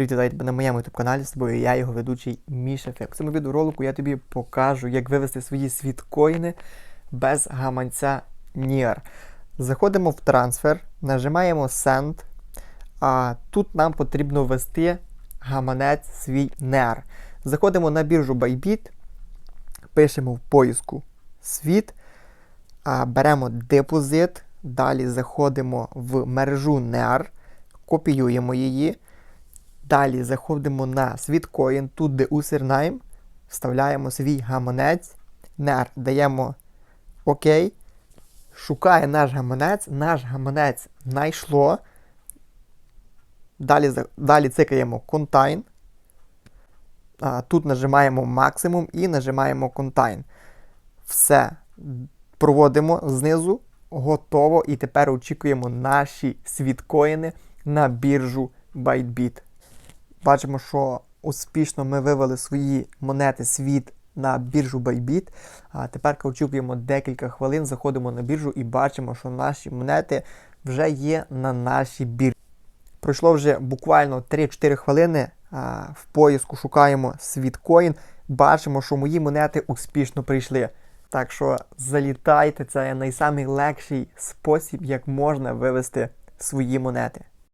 Привіт, вітаю тебе на моєму youtube каналі з тобою я його ведучий Міша Фек. В цьому відеоролику я тобі покажу, як вивести свої світкоїни без гаманця NIR. Заходимо в трансфер, нажимаємо Send, а тут нам потрібно ввести гаманець свій NIR. Заходимо на біржу Bybit, пишемо в поиску світ, а, беремо депозит, далі заходимо в мережу NER, копіюємо її. Далі заходимо на Світкоін, тут де username, вставляємо свій гаманець, NER, даємо ОК, шукає наш гаманець, наш гаманець знайшло. Далі, далі цикаємо Contain. Тут нажимаємо максимум і нажимаємо Contain. Все. Проводимо знизу, готово. І тепер очікуємо наші світкоїни на біржу Bytebit. Бачимо, що успішно ми вивели свої монети світ на біржу Bybit. А тепер очікуємо декілька хвилин, заходимо на біржу і бачимо, що наші монети вже є на нашій біржі. Пройшло вже буквально 3-4 хвилини. А, в поїзку шукаємо світкоін. Бачимо, що мої монети успішно прийшли. Так що залітайте, це найсамий легший спосіб, як можна вивести свої монети.